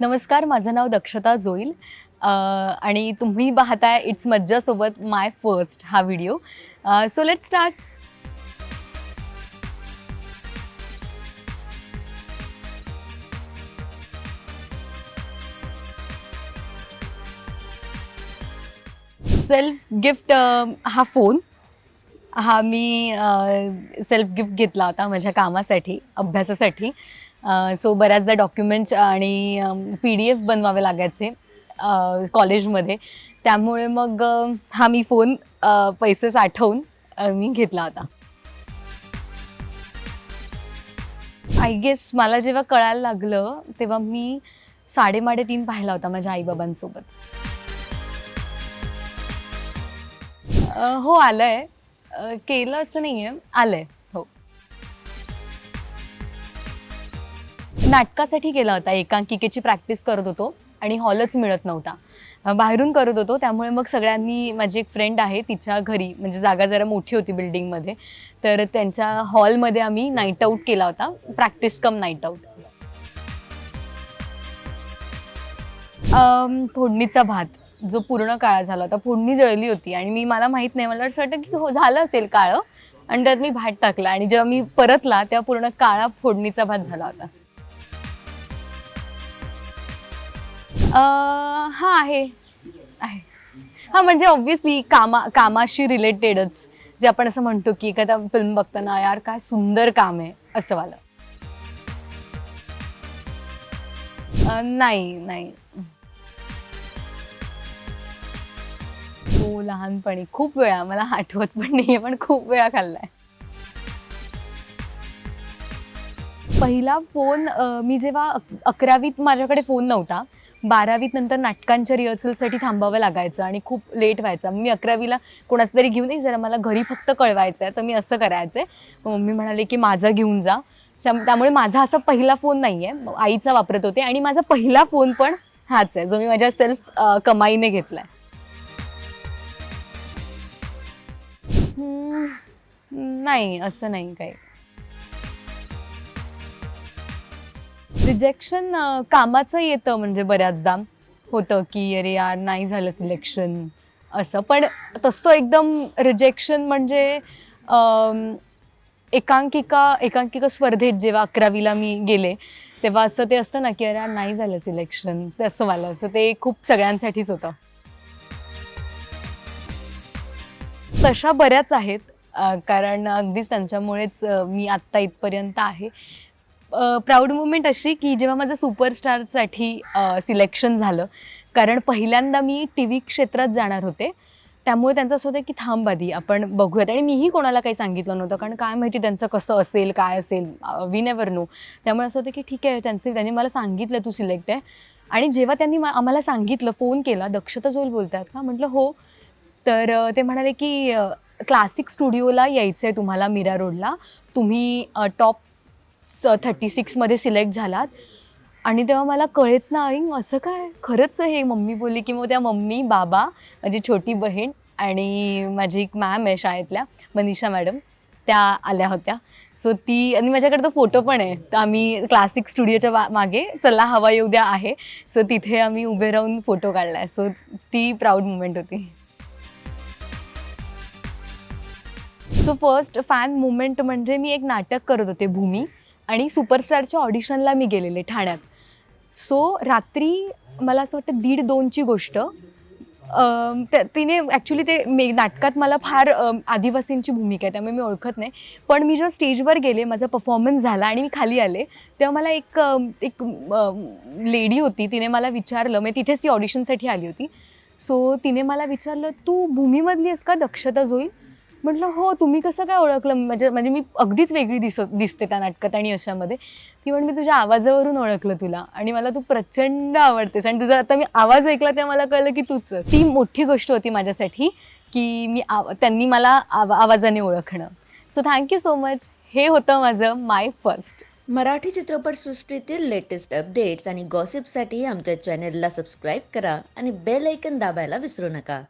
नमस्कार माझं नाव दक्षता जोईल. आणि तुम्ही पाहताय इट्स मज्जासोबत माय फर्स्ट हा video so let start self gift हा फोन हा मी सेल्फ गिफ्ट घेतला होता माझ्या कामासाठी अभ्यासासाठी. सो बऱ्याचदा डॉक्युमेंट्स आणि पी डी एफ बनवावे लागायचे कॉलेजमध्ये त्यामुळे मग हा मी फोन पैसे साठवून मी घेतला होता. आय गेस मला जेव्हा कळायला लागलं तेव्हा मी साडेमाडे तीन पाहिला होता माझ्या आईबाबांसोबत. हो आलंय. आहे केलं असं नाही आहे आलंय. आहे नाटकासाठी केला होता एकांकिकेची प्रॅक्टिस करत होतो आणि हॉलच मिळत नव्हता. बाहेरून करत होतो त्यामुळे मग सगळ्यांनी माझी एक फ्रेंड आहे तिच्या घरी म्हणजे जागा जरा मोठी होती बिल्डिंगमध्ये तर त्यांच्या हॉलमध्ये आम्ही नाईट आऊट केला होता प्रॅक्टिस कम नाईट आऊट फोडणीचा भात जो पूर्ण काळा झाला होता फोडणी जळली होती आणि मी मला माहीत नाही मला असं वाटतं की हो झालं असेल काळं आणि त्यात मी भात टाकला आणि जेव्हा मी परतला तेव्हा पूर्ण काळा फोडणीचा भात झाला होता. हा आहे. आहे. हा म्हणजे ऑब्व्हियसली कामा कामाशी रिलेटेडच जे आपण असं म्हणतो की एखादा फिल्म बघताना यार काय सुंदर काम आहे असं वालं. नाही नाही. हो लहानपणी खूप वेळा मला आठवत पण नाहीये पण खूप वेळा खाल्लाय. पहिला फोन मी जेव्हा अकरावीत माझ्याकडे फोन नव्हता बारावीत नंतर नाटकांच्या रिहर्सलसाठी थांबावं लागायचं आणि खूप लेट व्हायचं. मी अकरावीला कोणाचं तरी घेऊन ये जरा मला घरी फक्त कळवायचं आहे तर मी असं करायचं. आहे मम्मी म्हणाले की माझा घेऊन जा. त्यामुळे माझा असा पहिला फोन नाही आहे आईचा वापरत होते आणि माझा पहिला फोन पण हाच आहे जो मी माझ्या सेल्फ कमाईने घेतला आहे नाही असं नाही काही. रिजेक्शन कामाचं येतं म्हणजे बऱ्याचदा. होतं की अरे यार नाही झालं सिलेक्शन असं. पण तसं एकदम रिजेक्शन म्हणजे एकांकिका एकांकिका स्पर्धेत जेव्हा अकरावीला मी गेले तेव्हा असं ते असतं ना की अरे यार नाही झालं सिलेक्शन ते असं मला सो ते खूप सगळ्यांसाठीच होतं. तशा बऱ्याच आहेत. कारण अगदीच त्यांच्यामुळेच मी आत्ता इथपर्यंत आहे. प्राऊड मुवमेंट अशी की जेव्हा माझं सुपरस्टारसाठी सिलेक्शन झालं कारण पहिल्यांदा मी टी व्ही क्षेत्रात जाणार होते त्यामुळे त्यांचं असं होतं की थांब आधी आपण बघूयात. आणि मीही कोणाला काही सांगितलं नव्हतं कारण काय माहिती त्यांचं कसं असेल काय असेल वी नेवर नो त्यामुळे असं होतं की ठीक आहे त्यांचे त्यांनी मला सांगितलं तू सिलेक्ट आहे. आणि जेव्हा त्यांनी मा- आम्हाला सांगितलं फोन केला दक्षता जोल बोलतात का म्हटलं हो. तर ते म्हणाले की क्लासिक स्टुडिओला यायचं आहे तुम्हाला मीरा रोडला तुम्ही टॉप थर्टी सिक्समध्ये सिलेक्ट झालात. आणि तेव्हा मला कळेच ना अरे असं काय? खरंच हे मम्मी बोलली की मग त्या मम्मी बाबा माझी छोटी बहीण आणि माझी एक मॅम आहे शाळेतल्या मनीषा मॅडम त्या आल्या होत्या. सो ती आणि माझ्याकडे तो फोटो पण आहे. तर आम्ही क्लासिक स्टुडिओच्या मागे चला हवा येऊ द्या आहे. सो तिथे आम्ही उभे राहून फोटो काढला आहे सो ती प्राऊड मुमेंट होती. सो फर्स्ट फॅन मुमेंट म्हणजे मी एक नाटक करत होते भूमी. आणि सुपरस्टारच्या ऑडिशनला मी गेलेले ठाण्यात. सो रात्री मला असं वाटतं दीड दोनची गोष्ट. त्या- तिने ॲक्च्युली ते मे नाटकात मला फार आदिवासींची भूमिका आहे त्यामुळे मी ओळखत नाही. पण मी जेव्हा स्टेजवर गेले माझा परफॉर्मन्स झाला आणि मी खाली आले तेव्हा मला एक एक लेडी होती तिने मला विचारलं मी तिथेच ती ऑडिशनसाठी आली होती. सो तिने मला विचारलं तू भूमीमधली आहेस का? दक्षता जोईल? म्हटलं हो तुम्ही कसं काय ओळखलं? म्हणजे म्हणजे मी अगदीच वेगळी दिसो दिसते त्या नाटकात आणि अशामध्ये. ती म्हण मी तुझ्या आवाजावरून ओळखलं तुला आणि मला तू प्रचंड आवडतेस आणि तुझा आता मी आवाज ऐकला तेव्हा मला कळलं की तूच ती मोठी गोष्ट होती माझ्यासाठी की मी आव त्यांनी मला आव आवाजाने ओळखणं. सो थँक्यू सो मच हे होतं माझं माय फर्स्ट मराठी चित्रपटसृष्टीतील लेटेस्ट अपडेट्स आणि गॉसिपसाठी आमच्या चॅनेलला सबस्क्राईब करा आणि बेल ऐकन दाबायला विसरू नका.